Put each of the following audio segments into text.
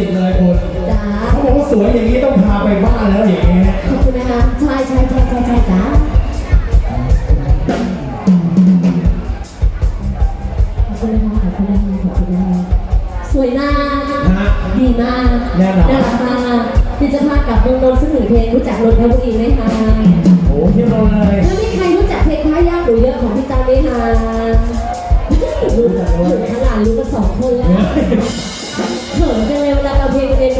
สุภาษิตเลยคุณจ้าเขาบอกว่าสวยอย่างนี้ต้องพาไปบ้านแล้วอย่างนี้ขอบคุณนะคะใช่ใช่ใช่ใช่ใช่จ้าขอบคุณนะคะขอบคุณนะคะขอบคุณนะคะสวยมากฮะดีมากแน่นอนน่ารักมากพี่จะพากับเมืองนนท์ซึ่งหนึ่งเพลงรู้จักนนทบุรีไหมคะโอ้เที่ยวเราเลยถ้าไม่ใครรู้จักเพลงท้ายากหรือเยอะของพี่จ้าไหมคะรู้จักถึงขนาดรู้กันสองคนแล้ว เเขินจังเลยเวลาเราเพลงเองมาเล่น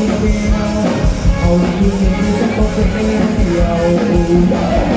องจงเป็